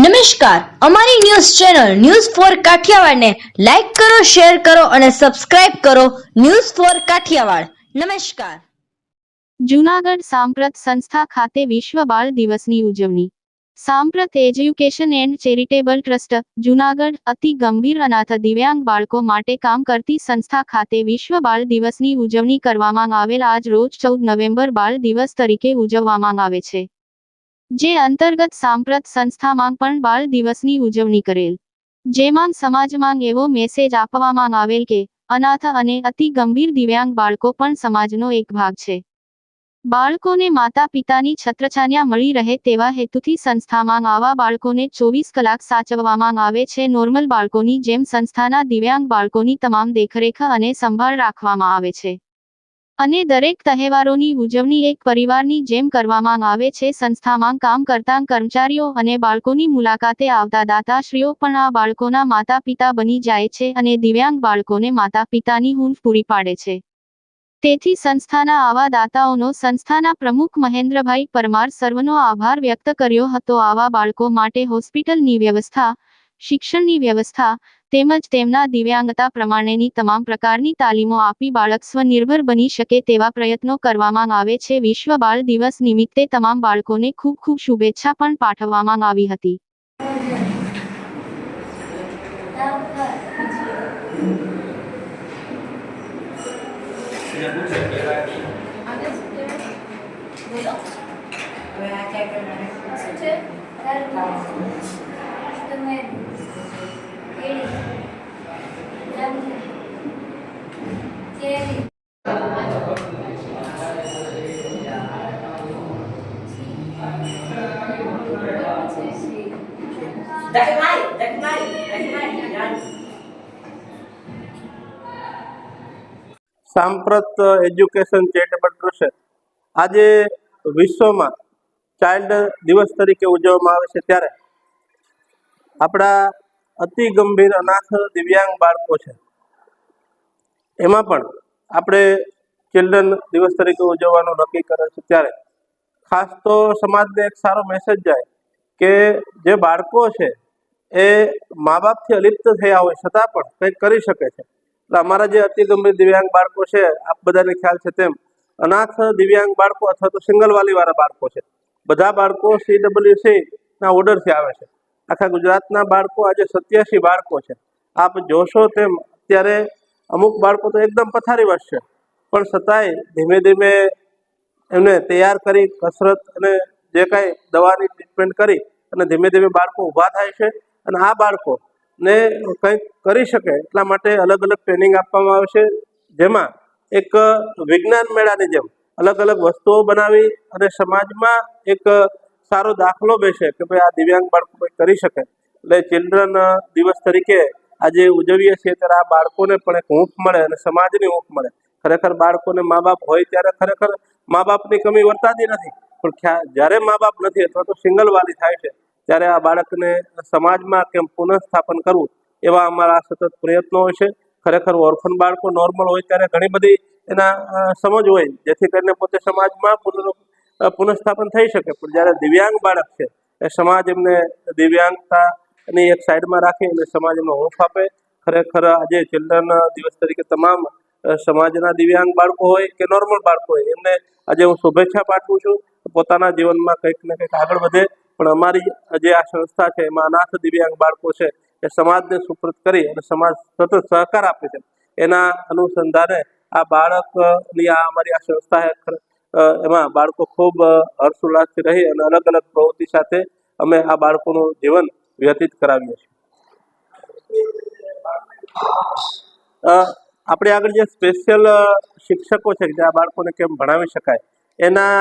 નમસ્કાર. અમારી news channel news four કાઠિયાવાડને લાઈક કરો, શેર કરો અને સબસ્ક્રાઇબ કરો ન્યૂઝ ફોર કાઠિયાવાડ. નમસ્કાર. જૂનાગઢ સાંપ્રત સંસ્થા ખાતે વિશ્વ બાળ દિવસની ઉજવણી. Samprat education and charitable trust, Junagadh, અતિ ગંભીર અનાથ દિવ્યાંગ બાળકો માટે કામ કરતી સંસ્થા ખાતે વિશ્વ બાળ દિવસની ઉજવણી કરવામાં આવેલ આજ રોજ ચૌદ નવેમ્બર બાળ દિવસ તરીકે ઉજવવામાં આવે છે. જે અંતર્ગત સાંપ્રત સંસ્થામાં પણ બાળ દિવસની ઉજવણી કરેલ. જેમાં સમાજમાં એવો મેસેજ આપવામાં આવેલ કે, અનાથ અને અતિ ગંભીર દિવ્યાંગ બાળકો પણ સમાજનો એક ભાગ છે. બાળકોને માતા પિતાની છત્રછાયા મળી રહે તેવા હેતુથી સંસ્થામાં આવા બાળકોને ચોવીસ કલાક સાચવવામાં આવે છે. નોર્મલ બાળકોની જેમ સંસ્થાના દિવ્યાંગ બાળકોની તમામ દેખરેખ અને સંભાળ રાખવામાં આવે છે. અને દરેક તહેવારોની ઉજવણી એક પરિવારની જેમ કરવામાં આવે છે, સંસ્થામાં કામ કરતા કર્મચારીઓ અને બાળકોની મુલાકાતે આવતા દાતાશ્રીઓ પણ આ બાળકોના માતા પિતા બની જાય છે અને દિવ્યાંગ બાળકોને માતા પિતાની હૂંફ પૂરી પાડે છે. તેથી સંસ્થાના આવા દાતાઓનો, સંસ્થાના પ્રમુખ મહેન્દ્રભાઈ પરમાર સર્વનો આભાર વ્યક્ત કર્યો હતો. આવા બાળકો માટે હોસ્પિટલની વ્યવસ્થા, શિક્ષણની વ્યવસ્થા તેમજ તેમના દિવ્યાંગતા પ્રમાણેની તમામ પ્રકારની તાલીમો આપી બાળક સ્વનિર્ભર બની શકે તેવા પ્રયત્નો કરવામાં આવે છે. વિશ્વ બાળ દિવસ નિમિત્તે તમામ બાળકોને ખૂબ ખૂબ શુભેચ્છા પણ પાઠવવામાં આવી હતી. શું છે તમે કેળી જાંબુ કેરી Dakimai, Dakimai, yan. Samprat education charitable trust આજે વિશ્વમાં ચાઇલ્ડ દિવસ તરીકે ઉજવવામાં આવે છે ત્યારે આપણા અતિ ગંભીર અનાથ દિવ્યાંગ બાળકો છે એમાં પણ આપણે ચિલ્ડ્રન દિવસ તરીકે ઉજવવાનું નક્કી કરે છે ત્યારે ખાસ તો સમાજને એક સારો મેસેજ જાય કે જે બાળકો છે એ મા બાપથી અલિપ્ત થયા હોય છતાં પણ કંઈક કરી શકે છે. એટલે અમારા જે અતિ ગંભીર દિવ્યાંગ બાળકો છે, આપ બધાને ખ્યાલ છે તેમ, અનાથ દિવ્યાંગ બાળકો અથવા તો સિંગલ વાલીવાળા બાળકો છે. બધા બાળકો સી ના ઓર્ડરથી આવે છે. આખા ગુજરાતના બાળકો આજે સત્યાસી બાળકો છે. આપ જોશો તેમ, અત્યારે અમુક બાળકો તો એકદમ પથારી વસશે પણ છતાંય ધીમે ધીમે એમને તૈયાર કરી, કસરત અને જે કાંઈ દવાની ટ્રીટમેન્ટ કરી અને ધીમે ધીમે બાળકો ઊભા થાય છે. અને આ બાળકો ને કંઈક કરી શકે એટલા માટે અલગ અલગ ટ્રેનિંગ આપવામાં આવશે જેમાં એક વિજ્ઞાન મેળાની જેમ અલગ અલગ વસ્તુઓ બનાવી અને સમાજમાં એક સારો દાખલો બેસે કે ભાઈ આ દિવ્યાંગ બાળકો કંઈક કરી શકે. એટલે ચિલ્ડ્રન દિવસ તરીકે આજે ઉજવીએ છીએ ત્યારે આ બાળકોને પણ એક હૂંફ મળે અને સમાજની હૂંફ મળે. ખરેખર બાળકોને મા બાપ હોય ત્યારે ખરેખર મા બાપની કમી વર્તાતી નથી. પણ જ્યારે મા બાપ નથી અથવા તો સિંગલ વાલી થાય છે ત્યારે આ બાળકને સમાજમાં કેમ પુનઃસ્થાપન કરવું, એવા અમારા સતત પ્રયત્નો હોય છે. ખરેખર ઓર્ફન બાળકો નોર્મલ હોય ત્યારે ઘણી બધી એના સમજ હોય, જેથી કરીને પોતે સમાજમાં પુનઃ પુનઃસ્થાપન થઈ શકે. પણ જ્યારે દિવ્યાંગ બાળક છે, એ સમાજ એમને દિવ્યાંગતાની એક સાઈડમાં રાખી અને સમાજ એમને હૂંફ આપે. ખરેખર આજે ચિલ્ડ્રન દિવસ તરીકે તમામ સમાજના દિવ્યાંગ બાળકો હોય કે નોર્મલ બાળકો હોય, એમને આજે હું શુભેચ્છા પાઠવું છું. પોતાના જીવનમાં કંઈક ને કંઈક આગળ વધે. પણ અમારી જે આ સંસ્થા છે, એમાં અનાથ દિવ્યાંગ બાળકો છે, એ સમાજને સુપ્રત કરી અને સમાજ સતત સહકાર આપે છે. એના અનુસંધાને આ બાળકની આ અમારી આ સંસ્થા એમાં બાળકો ખૂબ હર્ષોલ્લાસથી રહી અને અલગ અલગ પ્રવૃત્તિ સાથે અમે આ બાળકોનું જીવન વ્યતીત કરાવીએ છીએ. આપણે આગળ જે સ્પેશિયલ શિક્ષકો છે, જે આ બાળકોને કેમ ભણાવી શકાય, એના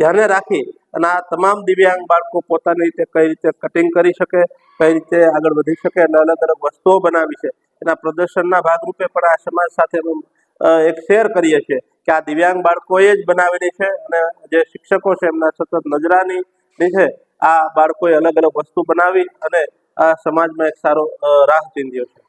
ધ્યાને રાખી અને આ તમામ દિવ્યાંગ બાળકો પોતાની રીતે કઈ રીતે કટિંગ કરી શકે, કઈ રીતે આગળ વધી શકે અને અલગ અલગ વસ્તુઓ બનાવી છે. એના પ્રદર્શનના ભાગરૂપે પણ આ સમાજ સાથે એક શેર કરીએ છીએ કે આ દિવ્યાંગ બાળકોએ જ બનાવેલી છે અને જે શિક્ષકો છે એમના સતત નજરાની છે, આ બાળકોએ અલગ અલગ વસ્તુ બનાવી અને આ સમાજમાં એક સારો રાહ ચીંધ્યો છે.